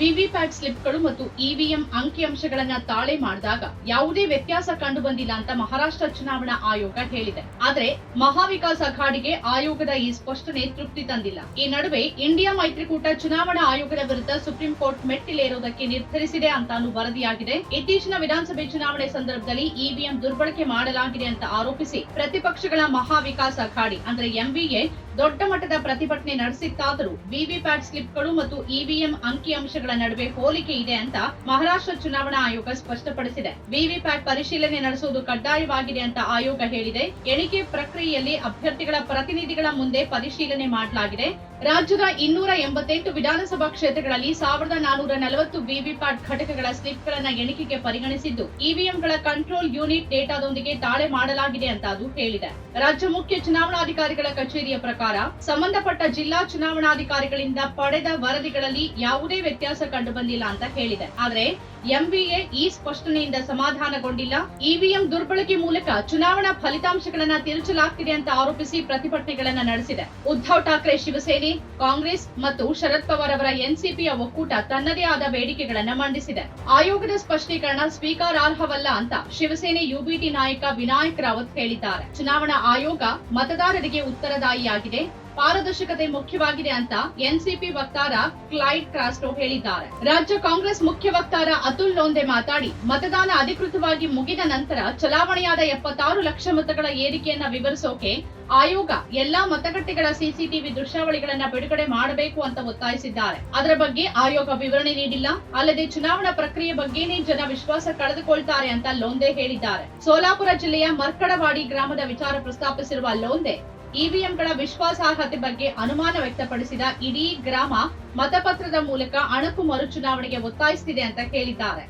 VVPAT ಸ್ಲಿಪ್ಗಳು ಮತ್ತು EVM ಅಂಕಿಅಂಶಗಳನ್ನ ತಾಳೆ ಮಾಡಿದಾಗ ಯಾವುದೇ ವ್ಯತ್ಯಾಸ ಕಂಡು ಬಂದಿಲ್ಲ ಅಂತ ಮಹಾರಾಷ್ಟ್ರ ಚುನಾವಣಾ ಆಯೋಗ ಹೇಳಿದೆ. ಆದ್ರೆ ಮಹಾವಿಕಾಸ್ ಅಘಾಡಿಗೆ ಆಯೋಗದ ಈ ಸ್ಪಷ್ಟನೆ ತೃಪ್ತಿ ತಂದಿಲ್ಲ. ಈ ನಡುವೆ ಇಂಡಿಯಾ ಮೈತ್ರಿಕೂಟ ಚುನಾವಣಾ ಆಯೋಗದ ವಿರುದ್ಧ ಸುಪ್ರೀಂ ಕೋರ್ಟ್ ಮೆಟ್ಟಿಲೇರುವುದಕ್ಕೆ ನಿರ್ಧರಿಸಿದೆ ಅಂತಾನು ವರದಿಯಾಗಿದೆ. ಇತ್ತೀಚಿನ ವಿಧಾನಸಭೆ ಚುನಾವಣೆ ಸಂದರ್ಭದಲ್ಲಿ ಇವಿಎಂ ದುರ್ಬಳಕೆ ಮಾಡಲಾಗಿದೆ ಅಂತ ಆರೋಪಿಸಿ ಪ್ರತಿಪಕ್ಷಗಳ ಮಹಾವಿಕಾಸ್ ಅಘಾಡಿ, ಅಂದ್ರೆ ಎಂವಿಎ ದೊಡ್ಡ ಮಟ್ಟದ ಪ್ರತಿಭಟನೆ ನಡೆಸಿತ್ತಾದರೂ ವಿವಿಪ್ಯಾಟ್ ಸ್ಲಿಪ್ಗಳು ಮತ್ತು ಇವಿಎಂ ಅಂಕಿಅಂಶಗಳ ನಡುವೆ ಹೋಲಿಕೆ ಇದೆ ಅಂತ ಮಹಾರಾಷ್ಟ್ರ ಚುನಾವಣಾ ಆಯೋಗ ಸ್ಪಷ್ಟಪಡಿಸಿದೆ. ವಿವಿಪ್ಯಾಟ್ ಪರಿಶೀಲನೆ ನಡೆಸುವುದು ಕಡ್ಡಾಯವಾಗಿದೆ ಅಂತ ಆಯೋಗ ಹೇಳಿದೆ. ಎಣಿಕೆ ಪ್ರಕ್ರಿಯೆಯಲ್ಲಿ ಅಭ್ಯರ್ಥಿಗಳ ಪ್ರತಿನಿಧಿಗಳ ಮುಂದೆ ಪರಿಶೀಲನೆ ಮಾಡಲಾಗಿದೆ. ರಾಜ್ಯದ ಇನ್ನೂರ ಎಂಬತ್ತೆಂಟು ವಿಧಾನಸಭಾ ಕ್ಷೇತ್ರಗಳಲ್ಲಿ ಸಾವಿರದ ನಾನೂರ ನಲವತ್ತು ವಿವಿಪ್ಯಾಟ್ ಘಟಕಗಳ ಸ್ಲಿಪ್ಗಳನ್ನು ಎಣಿಕೆಗೆ ಪರಿಗಣಿಸಿದ್ದು, ಇವಿಎಂಗಳ ಕಂಟ್ರೋಲ್ ಯೂನಿಟ್ ಡೇಟಾದೊಂದಿಗೆ ತಾಳೆ ಮಾಡಲಾಗಿದೆ ಅಂತ ಅದು ಹೇಳಿದೆ. ರಾಜ್ಯ ಮುಖ್ಯ ಚುನಾವಣಾಧಿಕಾರಿಗಳ ಕಚೇರಿಯ ಪ್ರಕಾರ ಸಂಬಂಧಪಟ್ಟ ಜಿಲ್ಲಾ ಚುನಾವಣಾಧಿಕಾರಿಗಳಿಂದ ಪಡೆದ ವರದಿಗಳಲ್ಲಿ ಯಾವುದೇ ವ್ಯತ್ಯಾಸ ಕಂಡುಬಂದಿಲ್ಲ ಅಂತ ಹೇಳಿದೆ. ಆದರೆ ಎಂಬಿಎ ಈ ಸ್ಪಷ್ಟನೆಯಿಂದ ಸಮಾಧಾನಗೊಂಡಿಲ್ಲ. ಇವಿಎಂ ದುರ್ಬಳಕೆ ಮೂಲಕ ಚುನಾವಣಾ ಫಲಿತಾಂಶಗಳನ್ನ ತಿರುಚಲಾಗ್ತಿದೆ ಅಂತ ಆರೋಪಿಸಿ ಪ್ರತಿಭಟನೆಗಳನ್ನ ನಡೆಸಿದೆ. ಉದ್ಧವ್ ಠಾಕ್ರೆ, ಶಿವಸೇನೆ ಕಾಂಗ್ರೆಸ್ ಮತ್ತು ಶರದ್ ಪವಾರ್ ಅವರ ಎನ್ಸಿಪಿಯ ಒಕ್ಕೂಟ ತನ್ನದೇ ಆದ ಬೇಡಿಕೆಗಳನ್ನ ಮಂಡಿಸಿದೆ. ಆಯೋಗದ ಸ್ಪಷ್ಟೀಕರಣ ಸ್ವೀಕಾರಾರ್ಹವಲ್ಲ ಅಂತ ಶಿವಸೇನೆ ಯುಬಿಟಿ ನಾಯಕ ವಿನಾಯಕ್ ರಾವತ್ ಹೇಳಿದ್ದಾರೆ. ಚುನಾವಣಾ ಆಯೋಗ ಮತದಾರರಿಗೆ ಉತ್ತರದಾಯಿಯಾಗಿದೆ. ಪಾರದರ್ಶಕತೆ ಮುಖ್ಯವಾಗಿದೆ ಅಂತ ಎನ್ಸಿಪಿ ವಕ್ತಾರ ಕ್ಲೈಡ್ ಕ್ರಾಸ್ಟೋ ಹೇಳಿದ್ದಾರೆ. ರಾಜ್ಯ ಕಾಂಗ್ರೆಸ್ ಮುಖ್ಯ ವಕ್ತಾರ ಅತುಲ್ ಲೋಂದೆ ಮಾತಾಡಿ, ಮತದಾನ ಅಧಿಕೃತವಾಗಿ ಮುಗಿದ ನಂತರ ಚಲಾವಣೆಯಾದ ಎಪ್ಪತ್ತಾರು ಲಕ್ಷ ಮತಗಳ ಏರಿಕೆಯನ್ನ ವಿವರಿಸೋಕೆ ಆಯೋಗ ಎಲ್ಲಾ ಮತಗಟ್ಟೆಗಳ ಸಿಸಿಟಿವಿ ದೃಶ್ಯಾವಳಿಗಳನ್ನ ಬಿಡುಗಡೆ ಮಾಡಬೇಕು ಅಂತ ಒತ್ತಾಯಿಸಿದ್ದಾರೆ. ಅದರ ಬಗ್ಗೆ ಆಯೋಗ ವಿವರಣೆ ನೀಡಿಲ್ಲ. ಅಲ್ಲದೆ ಚುನಾವಣಾ ಪ್ರಕ್ರಿಯೆ ಬಗ್ಗೆನೇ ಜನ ವಿಶ್ವಾಸ ಕಳೆದುಕೊಳ್ತಾರೆ ಅಂತ ಲೋಂದೆ ಹೇಳಿದ್ದಾರೆ. ಸೋಲಾಪುರ ಜಿಲ್ಲೆಯ ಮರ್ಕಡವಾಡಿ ಗ್ರಾಮದ ವಿಚಾರ ಪ್ರಸ್ತಾಪಿಸಿರುವ ಲೋಂದೆ ಇವಿಎಂಗಳ ವಿಶ್ವಾಸಾರ್ಹತೆ ಬಗ್ಗೆ ಅನುಮಾನ ವ್ಯಕ್ತಪಡಿಸಿದ ಇಡೀ ಗ್ರಾಮ ಮತಪತ್ರದ ಮೂಲಕ ಅಣಕು ಮರುಚುನಾವಣೆಗೆ ಒತ್ತಾಯಿಸುತ್ತಿದೆ ಅಂತ ಹೇಳಿದ್ದಾರೆ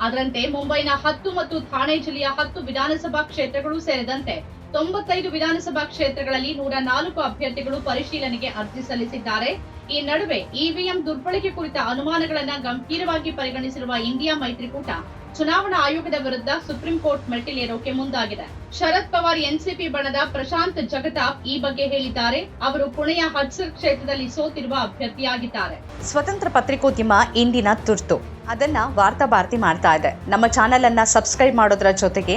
ಅದರಂತೆ ಮುಂಬೈನ ಹತ್ತು ಮತ್ತು ಥಾಣೆ ಜಿಲ್ಲೆಯ ಹತ್ತು ವಿಧಾನಸಭಾ ಕ್ಷೇತ್ರಗಳು ಸೇರಿದಂತೆ ತೊಂಬತ್ತೈದು ವಿಧಾನಸಭಾ ಕ್ಷೇತ್ರಗಳಲ್ಲಿ ನೂರ ನಾಲ್ಕು ಅಭ್ಯರ್ಥಿಗಳು ಪರಿಶೀಲನೆಗೆ ಅರ್ಜಿ ಸಲ್ಲಿಸಿದ್ದಾರೆ. ಈ ನಡುವೆ ಇವಿಎಂ ದುರ್ಬಳಕೆ ಕುರಿತ ಅನುಮಾನಗಳನ್ನ ಗಂಭೀರವಾಗಿ ಪರಿಗಣಿಸಿರುವ ಇಂಡಿಯಾ ಮೈತ್ರಿಕೂಟ ಚುನಾವಣಾ ಆಯೋಗದ ವಿರುದ್ಧ ಸುಪ್ರೀಂ ಕೋರ್ಟ್ ಮೆಟ್ಟಿಲೇರೋಕೆ ಮುಂದಾಗಿದೆ. ಶರದ್ ಪವಾರ್ ಎನ್ಸಿಪಿ ಬಣದ ಪ್ರಶಾಂತ್ ಜಗತಾಪ್ ಈ ಬಗ್ಗೆ ಹೇಳಿದ್ದಾರೆ. ಅವರು ಪುಣೆಯ ಹಡ್ಸರ್ ಕ್ಷೇತ್ರದಲ್ಲಿ ಸೋತಿರುವ ಅಭ್ಯರ್ಥಿಯಾಗಿದ್ದಾರೆ. ಸ್ವತಂತ್ರ ಪತ್ರಿಕೋದ್ಯಮ ಇಂದಿನ ತುರ್ತು. ಅದನ್ನ ವಾರ್ತಾ ಭಾರತಿ ಮಾಡ್ತಾ ಇದೆ. ನಮ್ಮ ಚಾನೆಲ್ ಅನ್ನ ಸಬ್ಸ್ಕ್ರೈಬ್ ಮಾಡೋದ್ರ ಜೊತೆಗೆ